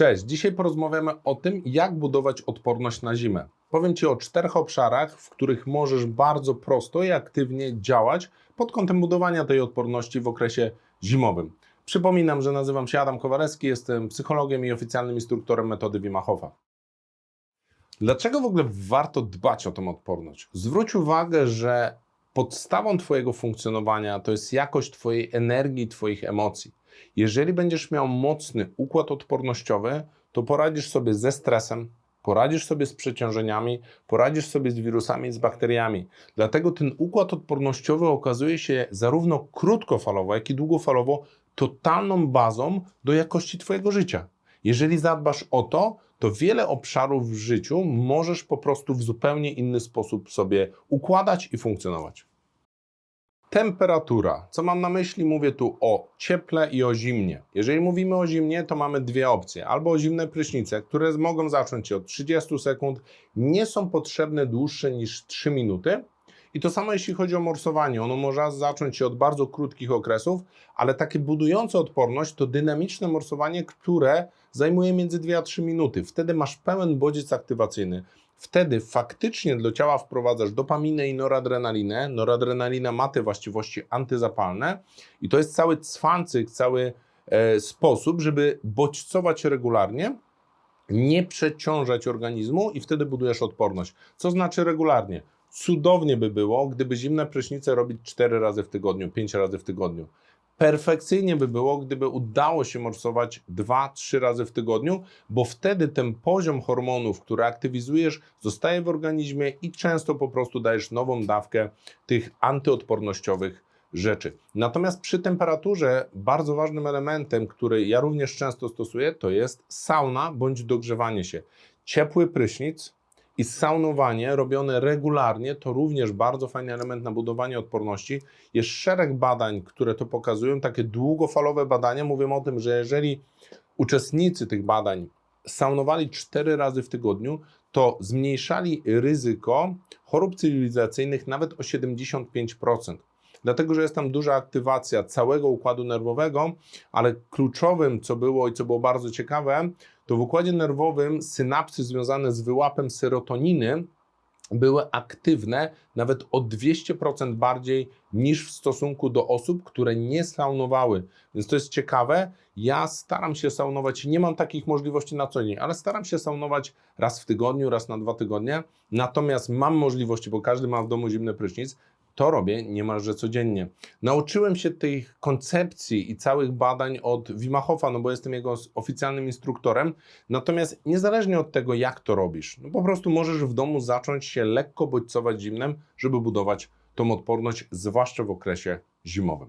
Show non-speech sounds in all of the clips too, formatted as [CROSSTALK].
Cześć, dzisiaj porozmawiamy o tym, jak budować odporność na zimę. Powiem Ci o czterech obszarach, w których możesz bardzo prosto i aktywnie działać pod kątem budowania tej odporności w okresie zimowym. Przypominam, że nazywam się Adam Kowalewski, jestem psychologiem i oficjalnym instruktorem metody Wima Hofa. Dlaczego w ogóle warto dbać o tą odporność? Zwróć uwagę, że podstawą Twojego funkcjonowania to jest jakość Twojej energii, Twoich emocji. Jeżeli będziesz miał mocny układ odpornościowy, to poradzisz sobie ze stresem, poradzisz sobie z przeciążeniami, poradzisz sobie z wirusami, z bakteriami. Dlatego ten układ odpornościowy okazuje się zarówno krótkofalowo, jak i długofalowo totalną bazą do jakości Twojego życia. Jeżeli zadbasz o to, to wiele obszarów w życiu możesz po prostu w zupełnie inny sposób sobie układać i funkcjonować. Temperatura. Co mam na myśli? Mówię tu o cieple i o zimnie. Jeżeli mówimy o zimnie, to mamy dwie opcje. Albo zimne prysznice, które mogą zacząć się od 30 sekund, nie są potrzebne dłuższe niż 3 minuty. I to samo jeśli chodzi o morsowanie. Ono może zacząć się od bardzo krótkich okresów, ale takie budujące odporność to dynamiczne morsowanie, które zajmuje między 2 a 3 minuty. Wtedy masz pełen bodziec aktywacyjny. Wtedy faktycznie do ciała wprowadzasz dopaminę i noradrenalinę. Noradrenalina ma te właściwości antyzapalne i to jest cały cwancyk, cały e, sposób, żeby bodźcować regularnie, nie przeciążać organizmu i wtedy budujesz odporność. Co znaczy regularnie? Cudownie by było, gdyby zimne prysznice robić 4 razy w tygodniu, 5 razy w tygodniu. Perfekcyjnie by było, gdyby udało się morsować 2-3 razy w tygodniu, bo wtedy ten poziom hormonów, które aktywizujesz, zostaje w organizmie i często po prostu dajesz nową dawkę tych antyodpornościowych rzeczy. Natomiast przy temperaturze bardzo ważnym elementem, który ja również często stosuję, to jest sauna bądź dogrzewanie się. Ciepły prysznic, i saunowanie robione regularnie to również bardzo fajny element na budowanie odporności. Jest szereg badań, które to pokazują, takie długofalowe badania mówią o tym, że jeżeli uczestnicy tych badań saunowali 4 razy w tygodniu, to zmniejszali ryzyko chorób cywilizacyjnych nawet o 75% dlatego że jest tam duża aktywacja całego układu nerwowego, ale kluczowym, co było i co było bardzo ciekawe, to w układzie nerwowym synapsy związane z wyłapem serotoniny były aktywne nawet o 200% bardziej niż w stosunku do osób, które nie saunowały. Więc to jest ciekawe. Ja staram się saunować, nie mam takich możliwości na co dzień, ale staram się saunować raz w tygodniu, raz na dwa tygodnie. Natomiast mam możliwości, bo każdy ma w domu zimny prysznic, to robię niemalże codziennie. Nauczyłem się tych koncepcji i całych badań od Wima Hofa, no bo jestem jego oficjalnym instruktorem. Natomiast niezależnie od tego, jak to robisz, no po prostu możesz w domu zacząć się lekko bodźcować zimnem, żeby budować tą odporność, zwłaszcza w okresie zimowym.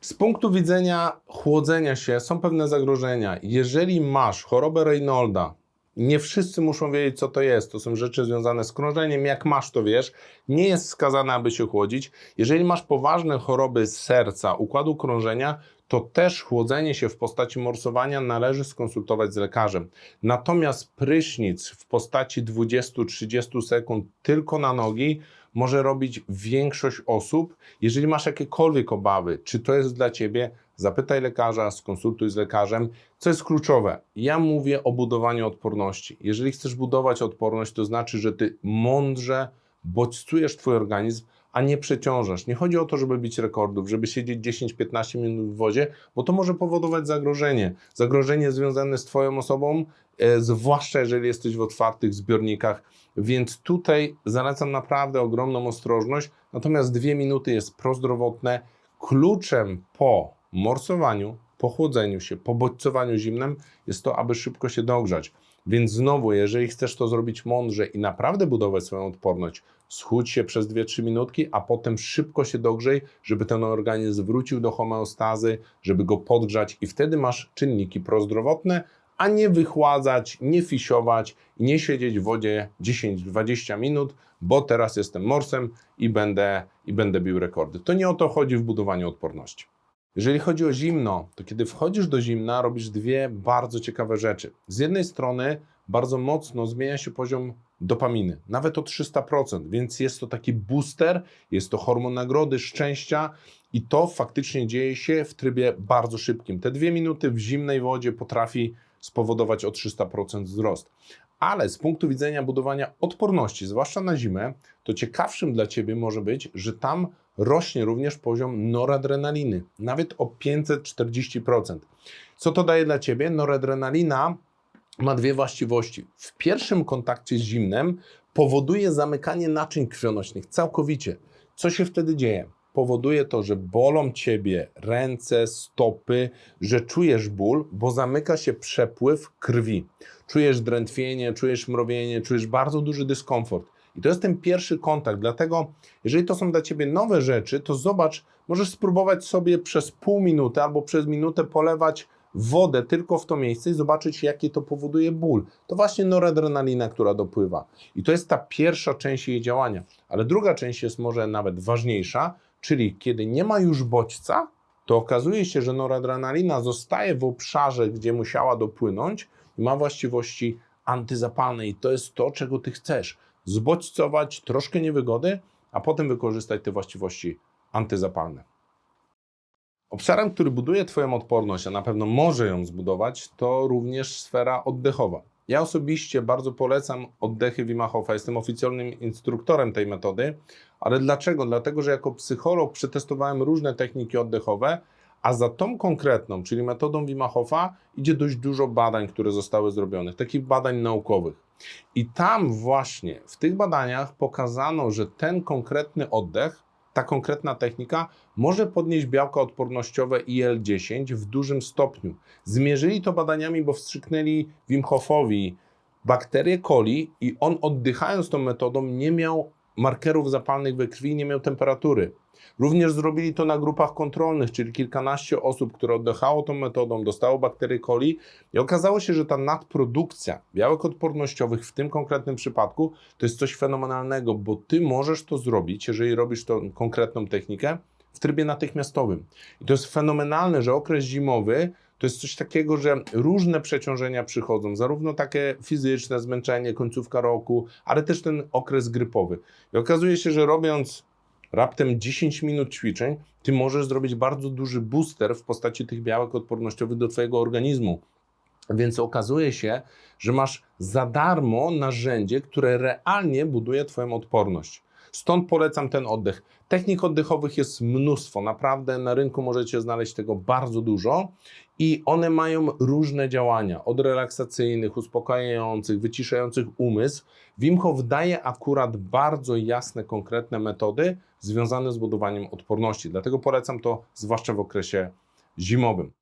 Z punktu widzenia chłodzenia się są pewne zagrożenia. Jeżeli masz chorobę Reynolda, nie wszyscy muszą wiedzieć, co to jest. To są rzeczy związane z krążeniem. Jak masz, to wiesz. Nie jest skazane, aby się chłodzić. Jeżeli masz poważne choroby serca, układu krążenia, to też chłodzenie się w postaci morsowania należy skonsultować z lekarzem. Natomiast prysznic w postaci 20-30 sekund tylko na nogi może robić większość osób. Jeżeli masz jakiekolwiek obawy, czy to jest dla ciebie, zapytaj lekarza, skonsultuj z lekarzem. Co jest kluczowe? Ja mówię o budowaniu odporności. Jeżeli chcesz budować odporność, to znaczy, że ty mądrze bodźcujesz twój organizm, a nie przeciążasz. Nie chodzi o to, żeby bić rekordów, żeby siedzieć 10-15 minut w wodzie, bo to może powodować zagrożenie. Zagrożenie związane z Twoją osobą, e, zwłaszcza jeżeli jesteś w otwartych zbiornikach. Więc tutaj zalecam naprawdę ogromną ostrożność. Natomiast dwie minuty jest prozdrowotne. Kluczem po morsowaniu, po chłodzeniu się, po bodźcowaniu zimnem jest to, aby szybko się dogrzać. Więc znowu, jeżeli chcesz to zrobić mądrze i naprawdę budować swoją odporność, schudź się przez 2-3 minutki, a potem szybko się dogrzej, żeby ten organizm wrócił do homeostazy, żeby go podgrzać i wtedy masz czynniki prozdrowotne, a nie wychładzać, nie fisiować i nie siedzieć w wodzie 10-20 minut, bo teraz jestem morsem i będę, i będę bił rekordy. To nie o to chodzi w budowaniu odporności. Jeżeli chodzi o zimno, to kiedy wchodzisz do zimna, robisz dwie bardzo ciekawe rzeczy. Z jednej strony bardzo mocno zmienia się poziom dopaminy, nawet o 300%, więc jest to taki booster, jest to hormon nagrody, szczęścia i to faktycznie dzieje się w trybie bardzo szybkim. Te dwie minuty w zimnej wodzie potrafi spowodować o 300% wzrost. Ale z punktu widzenia budowania odporności, zwłaszcza na zimę, to ciekawszym dla Ciebie może być, że tam rośnie również poziom noradrenaliny, nawet o 540%. Co to daje dla Ciebie? Noradrenalina ma dwie właściwości. W pierwszym kontakcie z zimnem powoduje zamykanie naczyń krwionośnych całkowicie. Co się wtedy dzieje? Powoduje to, że bolą ciebie ręce, stopy, że czujesz ból, bo zamyka się przepływ krwi. Czujesz drętwienie, czujesz mrowienie, czujesz bardzo duży dyskomfort. I to jest ten pierwszy kontakt. Dlatego, jeżeli to są dla ciebie nowe rzeczy, to zobacz, możesz spróbować sobie przez pół minuty albo przez minutę polewać wodę tylko w to miejsce i zobaczyć, jaki to powoduje ból. To właśnie noradrenalina, która dopływa. I to jest ta pierwsza część jej działania. Ale druga część jest może nawet ważniejsza, czyli kiedy nie ma już bodźca, to okazuje się, że noradrenalina zostaje w obszarze, gdzie musiała dopłynąć i ma właściwości antyzapalne. I to jest to, czego ty chcesz. Zbodźcować troszkę niewygody, a potem wykorzystać te właściwości antyzapalne. Obszarem, który buduje Twoją odporność, a na pewno może ją zbudować, to również sfera oddechowa. Ja osobiście bardzo polecam oddechy Wim Hofa. Jestem oficjalnym instruktorem tej metody. Ale dlaczego? Dlatego, że jako psycholog przetestowałem różne techniki oddechowe, a za tą konkretną, czyli metodą Wim Hofa, idzie dość dużo badań, które zostały zrobione, takich badań naukowych. I tam właśnie w tych badaniach pokazano, że ten konkretny oddech ta konkretna technika może podnieść białka odpornościowe IL-10 w dużym stopniu. Zmierzyli to badaniami, bo wstrzyknęli Wim Hofowi bakterię coli i on oddychając tą metodą nie miał markerów zapalnych we krwi, nie miał temperatury. Również zrobili to na grupach kontrolnych, czyli kilkanaście osób, które oddechało tą metodą, dostało bakterię coli i okazało się, że ta nadprodukcja białek odpornościowych w tym konkretnym przypadku to jest coś fenomenalnego, bo ty możesz to zrobić, jeżeli robisz tą konkretną technikę w trybie natychmiastowym. I to jest fenomenalne, że okres zimowy to jest coś takiego, że różne przeciążenia przychodzą, zarówno takie fizyczne, zmęczenie, końcówka roku, ale też ten okres grypowy. I okazuje się, że robiąc raptem 10 minut ćwiczeń, ty możesz zrobić bardzo duży booster w postaci tych białek odpornościowych do twojego organizmu. Więc okazuje się, że masz za darmo narzędzie, które realnie buduje twoją odporność. Stąd polecam ten oddech. Technik oddechowych jest mnóstwo, naprawdę na rynku możecie znaleźć tego bardzo dużo i one mają różne działania, od relaksacyjnych, uspokajających, wyciszających umysł. Wim Hof daje akurat bardzo jasne, konkretne metody związane z budowaniem odporności, dlatego polecam to zwłaszcza w okresie zimowym.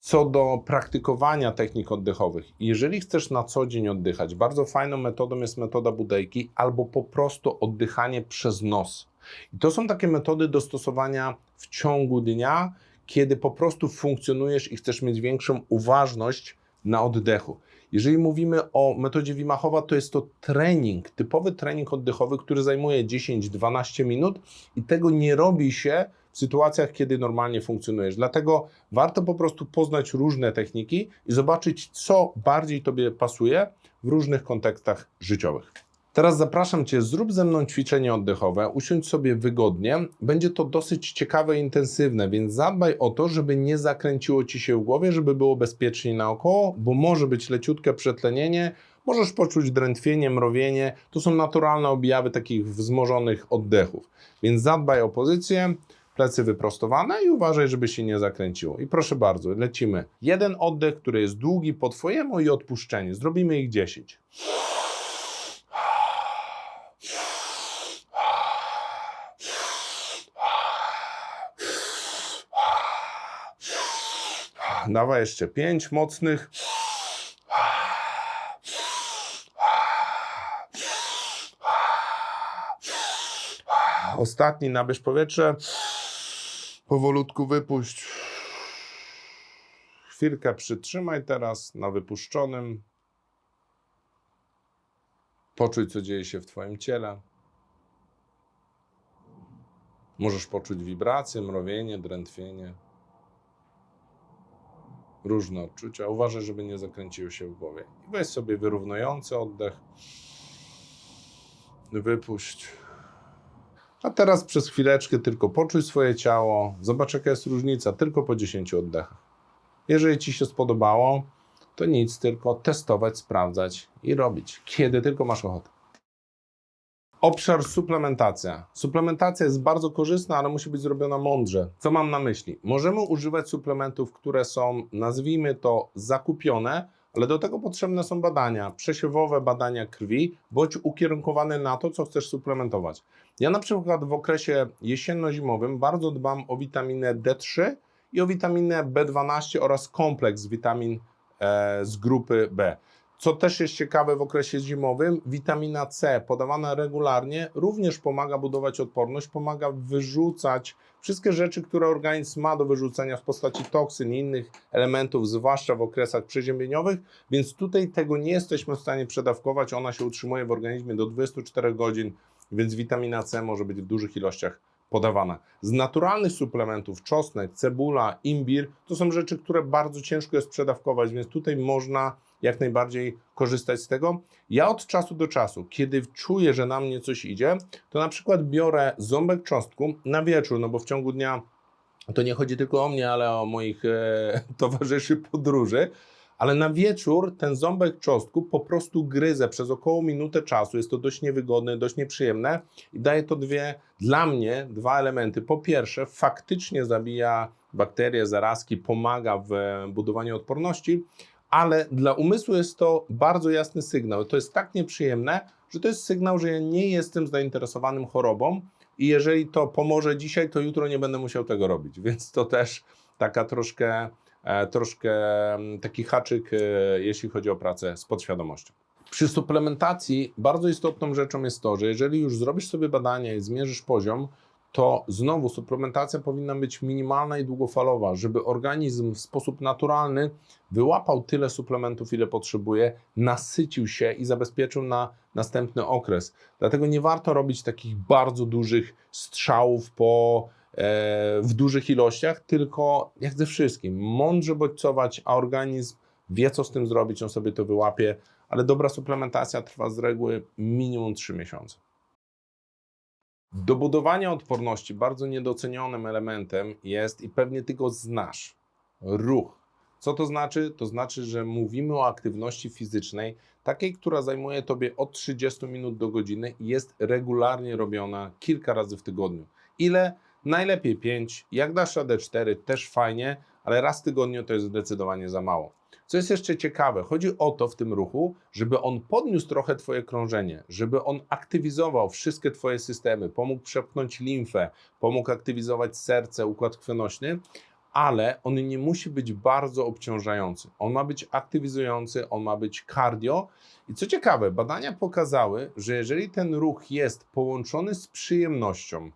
Co do praktykowania technik oddechowych, jeżeli chcesz na co dzień oddychać, bardzo fajną metodą jest metoda budejki albo po prostu oddychanie przez nos. I to są takie metody do stosowania w ciągu dnia, kiedy po prostu funkcjonujesz i chcesz mieć większą uważność na oddechu. Jeżeli mówimy o metodzie Wimachowa, to jest to trening, typowy trening oddechowy, który zajmuje 10-12 minut i tego nie robi się w sytuacjach, kiedy normalnie funkcjonujesz. Dlatego warto po prostu poznać różne techniki i zobaczyć, co bardziej Tobie pasuje w różnych kontekstach życiowych. Teraz zapraszam Cię, zrób ze mną ćwiczenie oddechowe, usiądź sobie wygodnie. Będzie to dosyć ciekawe i intensywne, więc zadbaj o to, żeby nie zakręciło Ci się w głowie, żeby było bezpiecznie naokoło, bo może być leciutkie przetlenienie, możesz poczuć drętwienie, mrowienie. To są naturalne objawy takich wzmożonych oddechów. Więc zadbaj o pozycję, plecy wyprostowane i uważaj, żeby się nie zakręciło. I proszę bardzo, lecimy. Jeden oddech, który jest długi po Twojemu i odpuszczenie. Zrobimy ich 10. Dawaj jeszcze pięć mocnych. Ostatni, nabierz powietrze. Powolutku wypuść. Chwilkę przytrzymaj teraz na wypuszczonym. Poczuj, co dzieje się w Twoim ciele. Możesz poczuć wibracje, mrowienie, drętwienie różne odczucia. Uważaj, żeby nie zakręciły się w głowie. I weź sobie wyrównujący oddech. Wypuść. A teraz przez chwileczkę tylko poczuj swoje ciało. Zobacz, jaka jest różnica tylko po 10 oddechach. Jeżeli Ci się spodobało, to nic, tylko testować, sprawdzać i robić, kiedy tylko masz ochotę. Obszar suplementacja. Suplementacja jest bardzo korzystna, ale musi być zrobiona mądrze. Co mam na myśli? Możemy używać suplementów, które są, nazwijmy to, zakupione, ale do tego potrzebne są badania, przesiewowe badania krwi, bądź ukierunkowane na to, co chcesz suplementować. Ja na przykład w okresie jesienno-zimowym bardzo dbam o witaminę D3 i o witaminę B12 oraz kompleks witamin e, z grupy B. Co też jest ciekawe w okresie zimowym, witamina C podawana regularnie również pomaga budować odporność, pomaga wyrzucać wszystkie rzeczy, które organizm ma do wyrzucenia w postaci toksyn i innych elementów, zwłaszcza w okresach przeziębieniowych, więc tutaj tego nie jesteśmy w stanie przedawkować. Ona się utrzymuje w organizmie do 24 godzin, więc witamina C może być w dużych ilościach podawana. Z naturalnych suplementów czosnek, cebula, imbir to są rzeczy, które bardzo ciężko jest przedawkować, więc tutaj można jak najbardziej korzystać z tego. Ja od czasu do czasu, kiedy czuję, że na mnie coś idzie, to na przykład biorę ząbek czosnku na wieczór, no bo w ciągu dnia to nie chodzi tylko o mnie, ale o moich e, [LAUGHS] towarzyszy podróży. Ale na wieczór ten ząbek czosnku po prostu gryzę przez około minutę czasu. Jest to dość niewygodne, dość nieprzyjemne i daje to dwie, dla mnie, dwa elementy. Po pierwsze, faktycznie zabija bakterie, zarazki, pomaga w budowaniu odporności, ale dla umysłu jest to bardzo jasny sygnał. To jest tak nieprzyjemne, że to jest sygnał, że ja nie jestem zainteresowanym chorobą i jeżeli to pomoże dzisiaj, to jutro nie będę musiał tego robić. Więc to też taka troszkę, e, troszkę mm, taki haczyk, e, jeśli chodzi o pracę z podświadomością. Przy suplementacji bardzo istotną rzeczą jest to, że jeżeli już zrobisz sobie badania i zmierzysz poziom, to znowu suplementacja powinna być minimalna i długofalowa, żeby organizm w sposób naturalny wyłapał tyle suplementów, ile potrzebuje, nasycił się i zabezpieczył na następny okres. Dlatego nie warto robić takich bardzo dużych strzałów po, e, w dużych ilościach, tylko jak ze wszystkim, mądrze bodźcować, a organizm wie, co z tym zrobić, on sobie to wyłapie, ale dobra suplementacja trwa z reguły minimum 3 miesiące. Do budowania odporności bardzo niedocenionym elementem jest i pewnie ty go znasz ruch. Co to znaczy? To znaczy, że mówimy o aktywności fizycznej, takiej, która zajmuje tobie od 30 minut do godziny i jest regularnie robiona kilka razy w tygodniu. Ile? Najlepiej 5. Jak dasz radę 4, też fajnie, ale raz w tygodniu to jest zdecydowanie za mało. Co jest jeszcze ciekawe, chodzi o to w tym ruchu, żeby on podniósł trochę Twoje krążenie, żeby on aktywizował wszystkie Twoje systemy, pomógł przepchnąć limfę, pomógł aktywizować serce, układ krwionośny, ale on nie musi być bardzo obciążający. On ma być aktywizujący, on ma być cardio. I co ciekawe, badania pokazały, że jeżeli ten ruch jest połączony z przyjemnością,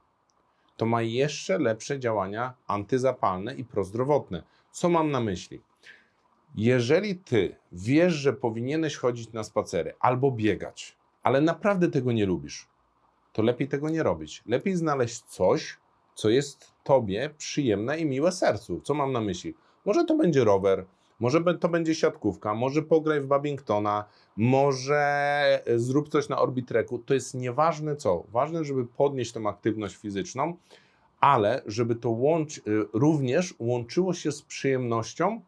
to ma jeszcze lepsze działania antyzapalne i prozdrowotne. Co mam na myśli? Jeżeli ty wiesz, że powinieneś chodzić na spacery albo biegać, ale naprawdę tego nie lubisz, to lepiej tego nie robić. Lepiej znaleźć coś, co jest tobie przyjemne i miłe sercu. Co mam na myśli? Może to będzie rower, może to będzie siatkówka, może pograj w Babingtona, może e, zrób coś na Orbitreku. To jest nieważne co. Ważne, żeby podnieść tą aktywność fizyczną, ale żeby to łącz, y, również łączyło się z przyjemnością.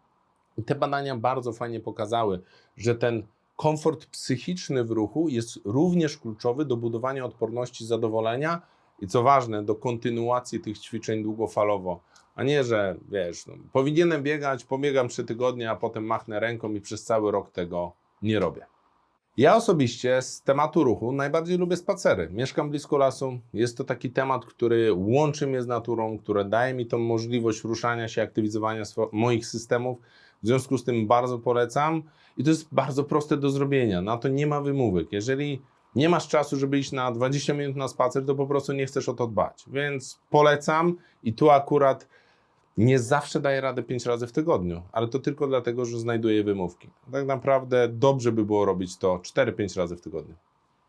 I te badania bardzo fajnie pokazały, że ten komfort psychiczny w ruchu jest również kluczowy do budowania odporności, zadowolenia i co ważne, do kontynuacji tych ćwiczeń długofalowo. A nie, że wiesz, no, powinienem biegać, pobiegam trzy tygodnie, a potem machnę ręką i przez cały rok tego nie robię. Ja osobiście z tematu ruchu najbardziej lubię spacery. Mieszkam blisko lasu. Jest to taki temat, który łączy mnie z naturą, który daje mi tą możliwość ruszania się, aktywizowania moich systemów. W związku z tym bardzo polecam i to jest bardzo proste do zrobienia. Na to nie ma wymówek. Jeżeli nie masz czasu, żeby iść na 20 minut na spacer, to po prostu nie chcesz o to dbać. Więc polecam i tu akurat nie zawsze daję radę 5 razy w tygodniu, ale to tylko dlatego, że znajduję wymówki. Tak naprawdę dobrze by było robić to 4-5 razy w tygodniu.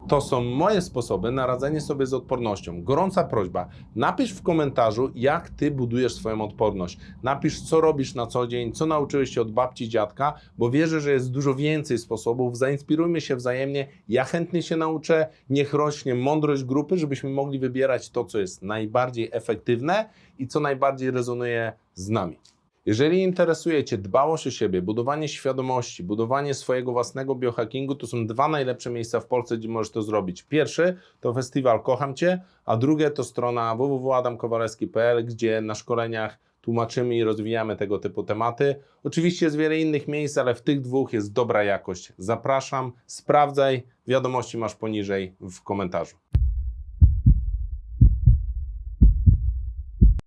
To są moje sposoby na radzenie sobie z odpornością. Gorąca prośba, napisz w komentarzu, jak ty budujesz swoją odporność. Napisz, co robisz na co dzień, co nauczyłeś się od babci, dziadka, bo wierzę, że jest dużo więcej sposobów. Zainspirujmy się wzajemnie. Ja chętnie się nauczę. Niech rośnie mądrość grupy, żebyśmy mogli wybierać to, co jest najbardziej efektywne i co najbardziej rezonuje z nami. Jeżeli interesuje Cię dbałość o siebie, budowanie świadomości, budowanie swojego własnego biohackingu, to są dwa najlepsze miejsca w Polsce, gdzie możesz to zrobić. Pierwszy to festiwal Kocham Cię, a drugie to strona www.adamkowalewski.pl, gdzie na szkoleniach tłumaczymy i rozwijamy tego typu tematy. Oczywiście jest wiele innych miejsc, ale w tych dwóch jest dobra jakość. Zapraszam, sprawdzaj, wiadomości masz poniżej w komentarzu.